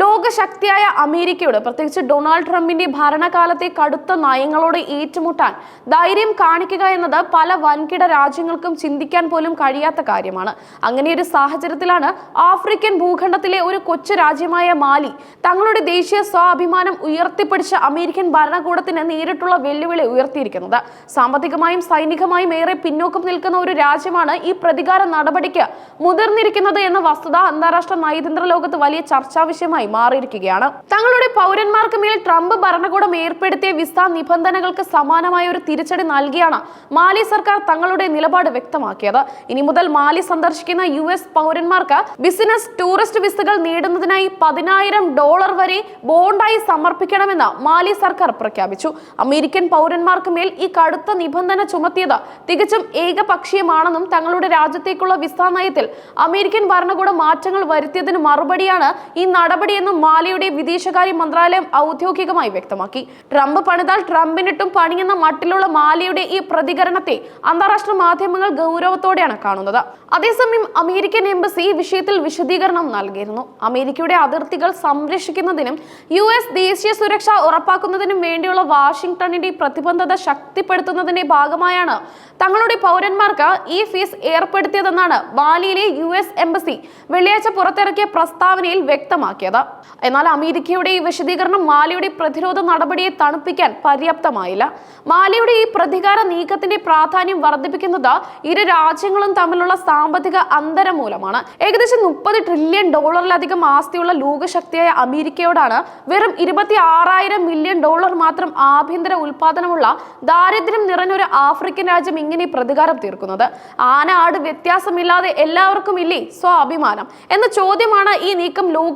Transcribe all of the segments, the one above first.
ലോകശക്തിയായ അമേരിക്കയോട് പ്രത്യേകിച്ച് ഡൊണാൾഡ് ട്രംപിന്റെ ഭരണകാലത്തെ കടുത്ത നയങ്ങളോട് ഏറ്റുമുട്ടാൻ ധൈര്യം കാണിക്കുക എന്നത് പല വൻകിട രാജ്യങ്ങൾക്കും ചിന്തിക്കാൻ പോലും കഴിയാത്ത കാര്യമാണ്. അങ്ങനെ ഒരു സാഹചര്യത്തിലാണ് ആഫ്രിക്കൻ ഭൂഖണ്ഡത്തിലെ ഒരു കൊച്ചു രാജ്യമായ മാലി തങ്ങളുടെ ദേശീയ സ്വാഭിമാനം ഉയർത്തിപ്പിടിച്ച അമേരിക്കൻ ഭരണകൂടത്തിന് നേരിട്ടുള്ള വെല്ലുവിളി ഉയർത്തിയിരിക്കുന്നത്. സാമ്പത്തികമായും സൈനികമായും ഏറെ പിന്നോക്കം നിൽക്കുന്ന ഒരു രാജ്യമാണ് ഈ പ്രതികാര നടപടിക്ക് മുതിർന്നിരിക്കുന്നത് എന്ന വസ്തുത അന്താരാഷ്ട്ര നയതന്ത്ര ലോകത്ത് വലിയ ചർച്ചാ വിഷയമായി മാറിയിരിക്കുകയാണ് തങ്ങളുടെ പൗരന്മാർക്ക് മേൽ ട്രംപ് ഭരണകൂടം ഏർപ്പെടുത്തിയ വിസ നിബന്ധനകൾക്ക് സമാനമായ ഒരു തിരിച്ചടി നൽകിയാണ് മാലി സർക്കാർ തങ്ങളുടെ നിലപാട് വ്യക്തമാക്കിയത്. ഇനി മുതൽ മാലി സന്ദർശിക്കുന്ന യു എസ് പൗരന്മാർക്ക് ബിസിനസ് ടൂറിസ്റ്റ് വിസകൾ നേടുന്നതിനായി പതിനായിരം ഡോളർ വരെ ബോണ്ടായി സമർപ്പിക്കണമെന്ന് മാലി സർക്കാർ പ്രഖ്യാപിച്ചു. അമേരിക്കൻ പൗരന്മാർക്ക് മേൽ ഈ കടുത്ത നിബന്ധന ചുമത്തിയത് തികച്ചും ഏകപക്ഷീയമാണെന്നും തങ്ങളുടെ രാജ്യത്തേക്കുള്ള വിസ നയത്തിൽ അമേരിക്കൻ ഭരണകൂടം മാറ്റങ്ങൾ വരുത്തിയതിന് മറുപടിയാണ് ഈ നടപടിയെന്നും മാലിയുടെ വിദേശകാര്യ മന്ത്രാലയം ഔദ്യോഗികമായി വ്യക്തമാക്കി. ട്രംപ് പണിതാൽ ട്രംപിനിട്ടും പണിയെന്ന മട്ടിലുള്ള മാലിയുടെ ഈ പ്രതികരണത്തെ അന്താരാഷ്ട്ര മാധ്യമങ്ങൾ ഗൗരവത്തോടെയാണ് കാണുന്നത്. അതേസമയം അമേരിക്കൻ എംബസി ഈ വിഷയത്തിൽ വിശദീകരണം നൽകിയിരുന്നു. അമേരിക്കയുടെ അതിർത്തികൾ സംരക്ഷിക്കുന്നതിനും യു എസ് ദേശീയ സുരക്ഷ ഉറപ്പാക്കുന്നതിനും വേണ്ടിയുള്ള വാഷിംഗ്ടണിന്റെ പ്രതിബദ്ധത ശക്തിപ്പെടുത്തുന്നതിന്റെ ഭാഗമായാണ് തങ്ങളുടെ പൗരന്മാർക്ക് ഈ ഫീസ് ഏർപ്പെടുത്തിയതെന്നാണ് ബാലിയിലെ യു എസ് എംബസി വെള്ളിയാഴ്ച പുറത്തിറക്കിയ പ്രസ്താവനയിൽ വ്യക്തമാക്കിയത്. എന്നാൽ അമേരിക്കയുടെ ഈ വിശദീകരണം മാലിയുടെ പ്രതിരോധ നടപടിയെ തണുപ്പിക്കാൻ പര്യാപ്തമായില്ല. മാലിയുടെ ഈ പ്രതികാര നീക്കത്തിന്റെ പ്രാധാന്യം വർദ്ധിപ്പിക്കുന്നത് ഇരു രാജ്യങ്ങളും തമ്മിലുള്ള സാമ്പത്തിക അന്തരം മൂലമാണ്. ഏകദേശം മുപ്പത് ട്രില്യൺ ഡോളറിലധികം ആസ്തിയുള്ള ലോകശക്തിയായ അമേരിക്കയോടാണ് വെറും ഇരുപത്തി ആറായിരം മില്യൺ ഡോളർ മാത്രം ആഭ്യന്തര ഉൽപാദനമുള്ള ദാരിദ്ര്യം നിറഞ്ഞൊരു ആഫ്രിക്കൻ രാജ്യം ഇങ്ങനെ പ്രതികാരം തീർക്കുന്നത്. ആന ആട് വ്യത്യാസമില്ലാതെ എല്ലാവർക്കും ഇല്ലേ? സ്വാഭിമാനം. എന്ന ചോദ്യമാണ് ഈ നീക്കം ലോക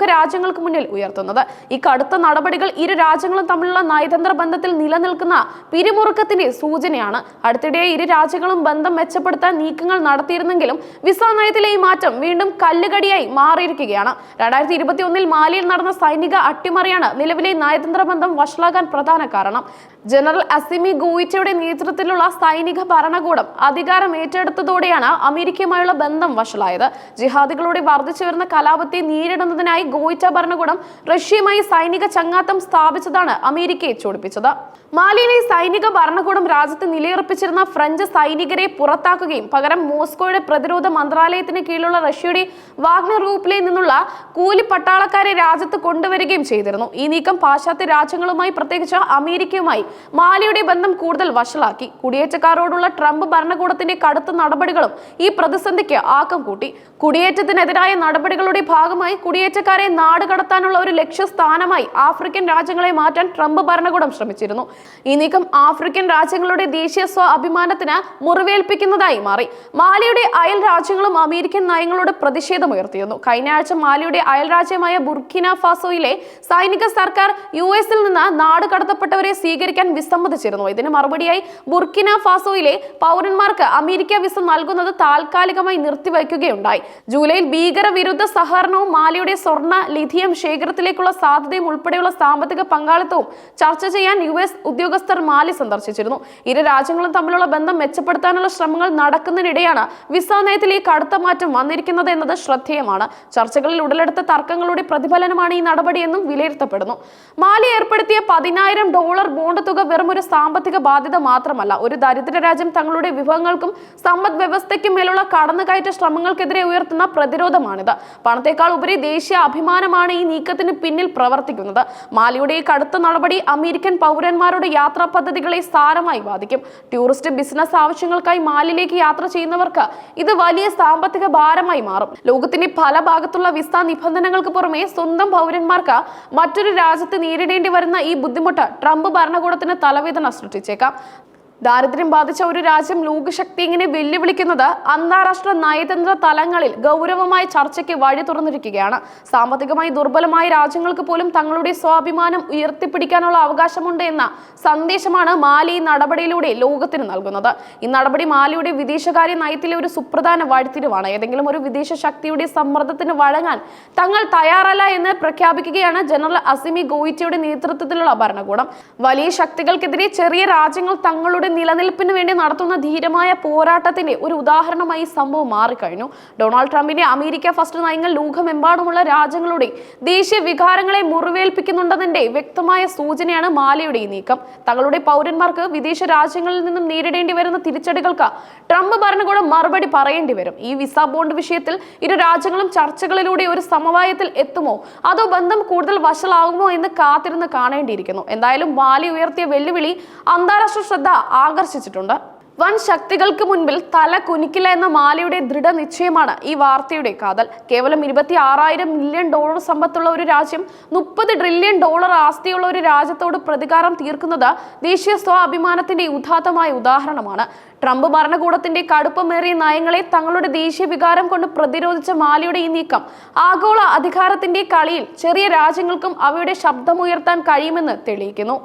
രാജ്യങ്ങൾക്ക് മുന്നിൽ ഉയർത്തുന്നത്. ഈ കടുത്ത നടപടികൾ ഇരു രാജ്യങ്ങളും തമ്മിലുള്ള നയതന്ത്ര ബന്ധത്തിൽ നിലനിൽക്കുന്ന പിരിമുറുക്കത്തിന്റെ സൂചനയാണ്. അടുത്തിടെ ഇരു രാജ്യങ്ങളും ബന്ധം മെച്ചപ്പെടുത്താൻ നീക്കങ്ങൾ നടത്തിയിരുന്നെങ്കിലും വിസ നയത്തിലെ ഈ മാറ്റം വീണ്ടും കല്ലുകടിയായി മാറിയിരിക്കുകയാണ്. രണ്ടായിരത്തി ഇരുപത്തി ഒന്നിൽ മാലിയിൽ നടന്ന സൈനിക അട്ടിമറിയാണ് നിലവിലെ നയതന്ത്ര ബന്ധം വഷളാകാൻ പ്രധാന കാരണം. ജനറൽ അസിമി ഗോയിറ്റയുടെ നേതൃത്വത്തിലുള്ള സൈനിക ഭരണകൂടം അധികാരം ഏറ്റെടുത്തതോടെയാണ് അമേരിക്കയുമായുള്ള ബന്ധം വഷളായത്. ജിഹാദികളുടെ വർദ്ധിച്ചു വരുന്ന കലാപത്തെ നേരിടുന്നതിനായി ഗോയിറ്റ ഭരണകൂടം റഷ്യയുമായി സൈനിക ചങ്ങാത്തം സ്ഥാപിച്ചതാണ് അമേരിക്കയെ ചൊടിപ്പിച്ചത്. മാലിയിലെ സൈനിക ഭരണകൂടം രാജ്യത്ത് നിലയുറപ്പിച്ചിരുന്ന ഫ്രഞ്ച് സൈനികരെ പുറത്താക്കുകയും പകരം മോസ്കോയുടെ പ്രതിരോധ മന്ത്രാലയത്തിന് കീഴിലുള്ള റഷ്യയുടെ വാഗ്നർ ഗ്രൂപ്പിലെ നിന്നുള്ള കൂലി പട്ടാളക്കാരെ രാജ്യത്ത് കൊണ്ടുവരികയും ചെയ്തിരുന്നു. ഈ നീക്കം പാശ്ചാത്യ രാജ്യങ്ങളുമായി പ്രത്യേകിച്ച് അമേരിക്കയുമായി മാലിയുടെ ബന്ധം കൂടുതൽ വഷളാക്കി. കുടിയേറ്റക്കാരോടുള്ള ട്രംപ് ഭരണകൂടത്തിന്റെ കടുത്ത നടപടികളും ഈ പ്രതിസന്ധിക്ക് ആക്കം കൂട്ടി. കുടിയേറ്റത്തിനെതിരായ നടപടികളുടെ ഭാഗമായി കുടിയേറ്റക്കാരെ നാടുകടത്താനുള്ള ഒരു ലക്ഷ്യസ്ഥാനമായി ആഫ്രിക്കൻ രാജ്യങ്ങളെ മാറ്റാൻ ട്രംപ് ഭരണകൂടം ശ്രമിച്ചിരുന്നു. ഈ നീക്കം ആഫ്രിക്കൻ രാജ്യങ്ങളുടെ ദേശീയ സ്വ അഭിമാനത്തിന് മുറിവേൽപ്പിക്കുന്നതായി മാറി. മാലിയുടെ അയൽ രാജ്യങ്ങളും അമേരിക്കൻ നയങ്ങളോട് പ്രതിഷേധമുയർത്തിയിരുന്നു. കഴിഞ്ഞ ആഴ്ച മാലിയുടെ അയൽ രാജ്യമായ ബുർഖിന ഫാസോയിലെ സൈനിക സർക്കാർ യു എസിൽ നിന്ന് നാട് കടത്തപ്പെട്ടവരെ സ്വീകരിക്കാൻ വിസമ്മതിച്ചിരുന്നു. ഇതിന് മറുപടിയായി ബുർഖിന ഫാസോയിലെ പൗരന്മാർക്ക് അമേരിക്ക വിസ നൽകുന്നത് താൽക്കാലികമായി നിർത്തിവയ്ക്കുകയുണ്ടായി. ജൂലൈയിൽ ഭീകരവിരുദ്ധ സഹകരണവും മാലിയുടെ സ്വർണ ലിഥിയം ശേഖരത്തിലേക്കുള്ള സാധ്യതയും ഉൾപ്പെടെയുള്ള സാമ്പത്തിക പങ്കാളിത്തവും ചർച്ച ചെയ്യാൻ യു എസ് ഉദ്യോഗസ്ഥർ മാലി സന്ദർശിച്ചിരുന്നു. ഇരു രാജ്യങ്ങളും തമ്മിലുള്ള ബന്ധം മെച്ചപ്പെടുത്താനുള്ള ശ്രമങ്ങൾ നടക്കുന്നതിനിടെയാണ് വിസ നയത്തിൽ ഈ കടുത്ത മാറ്റം വന്നിരിക്കുന്നത് എന്നത് ശ്രദ്ധേയമാണ്. ചർച്ചകളിൽ ഉടലെടുത്ത തർക്കങ്ങളുടെ പ്രതിഫലനമാണ് ഈ നടപടിയെന്നും വിലയിരുത്തപ്പെടുന്നു. മാലി ഏർപ്പെടുത്തിയ പതിനായിരം ഡോളർ ബോണ്ട് തുക വെറും ഒരു സാമ്പത്തിക ബാധ്യത മാത്രമല്ല ഒരു ദരിദ്ര രാജ്യം തങ്ങളുടെ വിഭവങ്ങൾക്കും സമ്പദ് വ്യവസ്ഥയ്ക്കും മേലുള്ള കടന്നുകയറ്റ ശ്രമങ്ങൾക്കെതിരെ ഉയർത്തുന്ന പ്രതിരോധമാണിത്. പണത്തെക്കാൾ ഉപരി ദേശീയ അഭിമാനമാണ് ഈ നീക്കത്തിന് പിന്നിൽ പ്രവർത്തിക്കുന്നത്. മാലിയുടെ ഈ കടുത്ത നടപടി അമേരിക്കൻ പൗരന്മാരുടെ യാത്രാ പദ്ധതികളെ സാരമായി ബാധിക്കും. ടൂറിസ്റ്റ് ബിസിനസ് ആവശ്യങ്ങൾക്കായി മാലിലേക്ക് യാത്ര ചെയ്യുന്നവർക്ക് ഇത് വലിയ സാമ്പത്തിക ഭാരമായി മാറും. ലോകത്തിന്റെ പല ഭാഗത്തുള്ള വിസ നിബന്ധനകൾക്ക് പുറമെ സ്വന്തം പൗരന്മാർക്ക് മറ്റൊരു രാജ്യത്ത് നേരിടേണ്ടി വരുന്ന ഈ ബുദ്ധിമുട്ട് ട്രംപ് ഭരണകൂടത്തിന് തലവേദന സൃഷ്ടിച്ചേക്കാം. ദാരിദ്ര്യം ബാധിച്ച ഒരു രാജ്യം ലോകശക്തി ഇങ്ങനെ വെല്ലുവിളിക്കുന്നത് അന്താരാഷ്ട്ര നയതന്ത്ര തലങ്ങളിൽ ഗൗരവമായ ചർച്ചയ്ക്ക് വഴി തുറന്നിരിക്കുകയാണ്. സാമ്പത്തികമായി ദുർബലമായ രാജ്യങ്ങൾക്ക് പോലും തങ്ങളുടെ സ്വാഭിമാനം ഉയർത്തിപ്പിടിക്കാനുള്ള അവകാശമുണ്ട് എന്ന സന്ദേശമാണ് മാലി നടപടിയിലൂടെ ലോകത്തിന് നൽകുന്നത്. ഈ നടപടി മാലിയുടെ വിദേശകാര്യ നയത്തിലെ ഒരു സുപ്രധാന വഴിത്തിരിവാണ്. ഏതെങ്കിലും ഒരു വിദേശ ശക്തിയുടെ സമ്മർദ്ദത്തിന് വഴങ്ങാൻ തങ്ങൾ തയ്യാറല്ല എന്ന് പ്രഖ്യാപിക്കുകയാണ് ജനറൽ അസിമി ഗോയിറ്റയുടെ നേതൃത്വത്തിലുള്ള ഭരണകൂടം. വലിയ ശക്തികൾക്കെതിരെ ചെറിയ രാജ്യങ്ങൾ തങ്ങളുടെ നിലനിൽപ്പിന് വേണ്ടി നടത്തുന്ന ധീരമായ പോരാട്ടത്തിന്റെ ഒരു ഉദാഹരണമായി സംഭവം മാറിക്കഴിഞ്ഞു. ഡൊണാൾഡ് ട്രംപിന്റെ അമേരിക്ക ഫസ്റ്റ് നയങ്ങൾ ലോകമെമ്പാടുമുള്ള രാജ്യങ്ങളുടെ ദേശീയ വികാരങ്ങളെ മുറിവേൽപ്പിക്കുന്നുണ്ടെന്നതിന്റെ വ്യക്തമായ സൂചനയാണ് മാലയുടെ ഈ നീക്കം. തങ്ങളുടെ പൗരന്മാർക്ക് വിദേശ രാജ്യങ്ങളിൽ നിന്നും നേരിടേണ്ടി വരുന്ന തിരിച്ചടികൾക്ക് ട്രംപ് ഭരണകൂടം മറുപടി പറയേണ്ടി വരും. ഈ വിസ ബോണ്ട് വിഷയത്തിൽ ഇരു രാജ്യങ്ങളും ചർച്ചകളിലൂടെ ഒരു സമവായത്തിൽ എത്തുമോ? അതോ ബന്ധം കൂടുതൽ വഷളാകുമോ എന്ന് കാത്തിരുന്ന് കാണേണ്ടിയിരിക്കുന്നു. എന്തായാലും മാലി ഉയർത്തിയ വെല്ലുവിളി അന്താരാഷ്ട്ര ശ്രദ്ധ ആകർഷിച്ചിട്ടുണ്ട്. വൻ ശക്തികൾക്ക് മുൻപിൽ തല കുനിക്കില്ല എന്ന മാലിയുടെ ദൃഢനിശ്ചയമാണ് ഈ വാർത്തയുടെ കാതൽ. കേവലം ഇരുപത്തി ആറായിരം മില്യൺ ഡോളർ സമ്പത്തുള്ള ഒരു രാജ്യം മുപ്പത് ട്രില്യൺ ഡോളർ ആസ്തിയുള്ള ഒരു രാജ്യത്തോട് പ്രതികാരം തീർക്കുന്നത് ദേശീയ സ്വാഭിമാനത്തിന്റെ ഉദാത്തമായ ഉദാഹരണമാണ്. ട്രംപ് ഭരണകൂടത്തിന്റെ കടുപ്പമേറിയ നയങ്ങളെ തങ്ങളുടെ ദേശീയ വികാരം കൊണ്ട് പ്രതിരോധിച്ച മാലിയുടെ ഈ നീക്കം ആഗോള അധികാരത്തിന്റെ കളിയിൽ ചെറിയ രാജ്യങ്ങൾക്കും അവയുടെ ശബ്ദമുയർത്താൻ കഴിയുമെന്ന് തെളിയിക്കുന്നു.